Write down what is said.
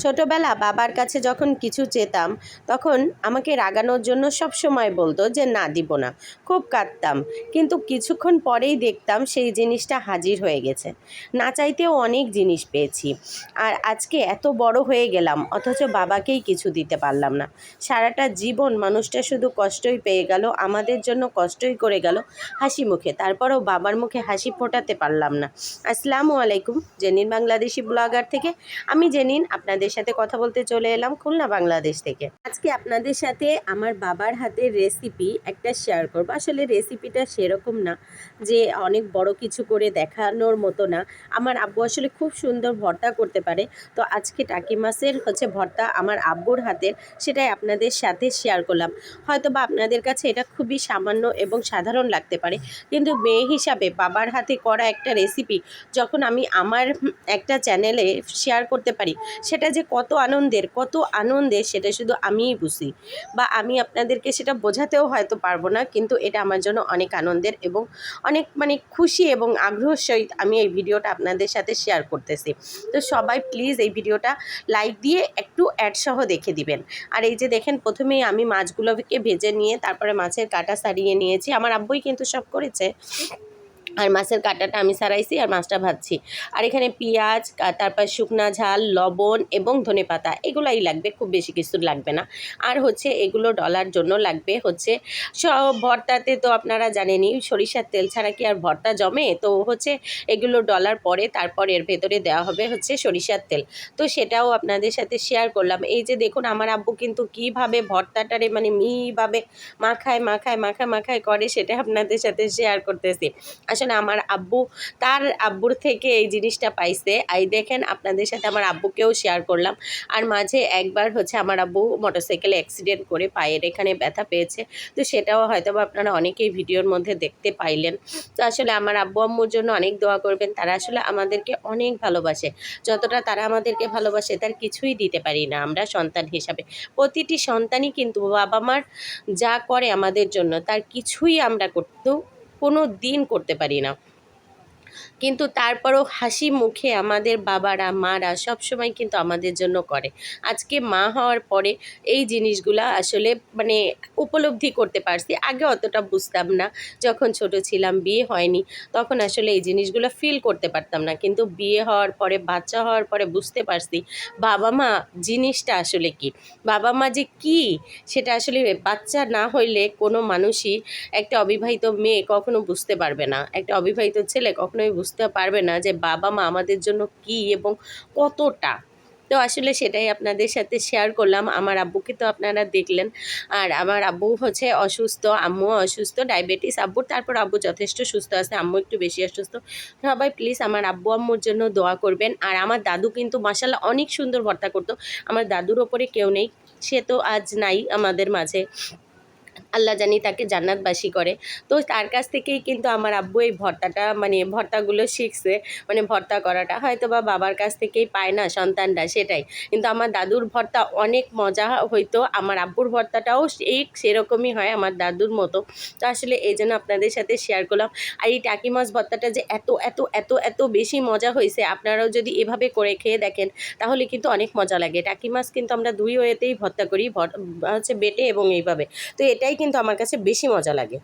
ছোটবেলা বাবার কাছে যখন কিছু চেতাম, তখন আমাকে রাগানোর জন্য সব সময় বলতো যে, না, দিব না। খুব কাঁদতাম। কিন্তু কিছুক্ষণ পরেই দেখতাম সেই জিনিসটা হাজির হয়ে গেছে। না চাইতেও অনেক জিনিস পেয়েছি। আর আজকে এত বড় হয়ে গেলাম, অথচ বাবাকেই কিছু দিতে পারলাম না। সারাটা জীবন মানুষটা শুধু কষ্টই পেয়ে গেল, আমাদের জন্য কষ্টই করে গেল হাসি মুখে। তারপরেও বাবার মুখে হাসি ফোটাতে পারলাম না। আসসালামু আলাইকুম, জেনিন বাংলাদেশি ব্লগার থেকে। আমি জেনিন আপনাদের সাথে কথা বলতে চলে এলাম খুলনা, বাংলাদেশ থেকে। আজকে আপনাদের সাথে আমার বাবার হাতের রেসিপি একটা শেয়ার করব। আসলে রেসিপিটা সেরকম না যে অনেক বড় কিছু করে দেখানোর মতো না। আমার আব্বু আসলে খুব সুন্দর ভর্তা করতে পারে। তো আজকে টাকি মাছের হচ্ছে ভর্তা আমার আব্বুর হাতের, সেটাই আপনাদের সাথে শেয়ার করলাম। হয়তো বা আপনাদের কাছে এটা খুবই সামান্য এবং সাধারণ লাগতে পারে। কিন্তু মেয়ে হিসাবে বাবার হাতে করা একটা রেসিপি যখন আমি আমার একটা চ্যানেলে শেয়ার করতে পারি, সেটা যে কত আনন্দের কত আনন্দের সেটা শুধু আমিই বুঝি। বা আমি আপনাদেরকে সেটা বোঝাতেও হয়তো পারব না, কিন্তু এটা আমার জন্য অনেক আনন্দের এবং অনেক মানে খুশি এবং আগ্রহ সহিত আমি এই ভিডিওটা আপনাদের সাথে শেয়ার করতেছি। তো সবাই প্লিজ এই ভিডিওটা লাইক দিয়ে একটু অ্যাড সহ দেখে দিবেন। আর এই যে দেখেন, প্রথমেই আমি মাছগুলোকে ভেজে নিয়ে তারপরে মাছের কাটা সারিয়ে নিয়েছি। আমার আব্বুই কিন্তু সব করেছে। আর মাছের কাঁটাটা আমি সারাইছি আর মাছটা ভাজছি। আর এখানে পেঁয়াজ তারপর শুকনা ঝাল, লবণ এবং ধনেপাতা এগুলাই লাগবে, খুব বেশি কিছু লাগবে না। আর হচ্ছে এগুলো ডলার জন্য লাগবে হচ্ছে, সব ভর্তাতে তো আপনারা জানেনই, সরিষার তেল ছাড়া কি আর ভর্তা জমে? তো হচ্ছে এগুলো ডলার পরে তারপর এর ভেতরে দেওয়া হবে হচ্ছে সরিষার তেল। তো সেটাও আপনাদের সাথে শেয়ার করলাম। এই যে দেখুন, আমার আব্বু কিন্তু কীভাবে ভর্তাটারে মানে মিভাবে মাখায় মাখায় মাখায় মাখায় করে, সেটা আপনাদের সাথে শেয়ার করতেছি। আসলে আমার আব্বু, তার আব্বুর থেকে এই জিনিসটা পাইছে। আই দেখেন আপনাদের সাথে আমার আব্বুকেও শেয়ার করলাম। আর মাঝে একবার হচ্ছে আমার আব্বু মোটরসাইকেলে অ্যাক্সিডেন্ট করে পায়ের এখানে ব্যথা পেয়েছে। তো সেটাও হয়তো আপনারা অনেকেই ভিডিওর মধ্যে দেখতে পাইলেন। তো আসলে আমার আব্বু আম্মুর জন্য অনেক দোয়া করবেন। তারা আসলে আমাদেরকে অনেক ভালোবাসে। যতটা তারা আমাদেরকে ভালোবাসে তার কিছুই দিতে পারি না আমরা সন্তান হিসাবে। প্রতিটি সন্তানই কিন্তু বাবা মার যা করে আমাদের জন্য তার কিছুই আমরা করতেও কোনো দিন করতে পারি না। কিন্তু তারপরও হাসি মুখে আমাদের বাবারা, মারা সব সময় কিন্তু আমাদের জন্য করে। আজকে মা হওয়ার পরে এই জিনিসগুলা আসলে মানে উপলব্ধি করতে পারছি। আগে অতটা বুঝতাম না। যখন ছোট ছিলাম, বিয়ে হয়নি, তখন আসলে এই জিনিসগুলো ফিল করতে পারতাম না। কিন্তু বিয়ে হওয়ার পরে, বাচ্চা হওয়ার পরে বুঝতে পারছি বাবা মা জিনিসটা আসলে কি? বাবা মা যে কি? সেটা আসলে বাচ্চা না হইলে কোনো মানুষই একটা অবিবাহিত মেয়ে কখনো বুঝতে পারবে না। একটা অবিবাহিত ছেলে কখনোই বুঝতে পারবে না যে বাবা মা আমাদের জন্য কি এবং কতটা। তো আসলে সেটাই আপনাদের সাথে শেয়ার করলাম। আমার আব্বুকে তো আপনারা দেখলেন। আর আমার আব্বু হচ্ছে অসুস্থ, আম্মু অসুস্থ ডায়াবেটিস আব্বুর, তারপর আব্বু যথেষ্ট সুস্থ আছে, আম্মু একটু বেশি অসুস্থ। সবাই প্লিজ আমার আব্বু আম্মুর জন্য দোয়া করবেন। আর আমার দাদু কিন্তু মাসাল্লাহ অনেক সুন্দর ভর্তা করতো। আমার দাদুর ওপরে কেউ নেই, সে তো আজ নাই আমাদের মাঝে। আল্লাহ জানি তাকে জান্নাতবাসী করে। তো তার কাছ থেকেই কিন্তু আমার আব্বু এই ভর্তাটা মানে ভর্তাগুলো শিখছে মানে ভর্তা করাটা। হয়তো বা বাবার কাছ থেকেই পায় না সন্তানরা, সেটাই। কিন্তু আমার দাদুর ভর্তা অনেক মজা হইতো, আমার আব্বুর ভর্তাটাও এই সেরকমই হয় আমার দাদুর মতো। তো আসলে এই জন্য আপনাদের সাথে শেয়ার করলাম। আর এই টাকি মাছ ভর্তাটা যে এত এত এত এত বেশি মজা হয়েছে আপনারাও যদি এভাবে করে খেয়ে দেখেন, তাহলে কিন্তু অনেক মজা লাগে। টাকি মাছ কিন্তু আমরা দুই ওয়েতেই ভর্তা করি হচ্ছে বেটে এবং এইভাবে। তো এটাই কিন্তু আমার কাছে বেশি মজা লাগে।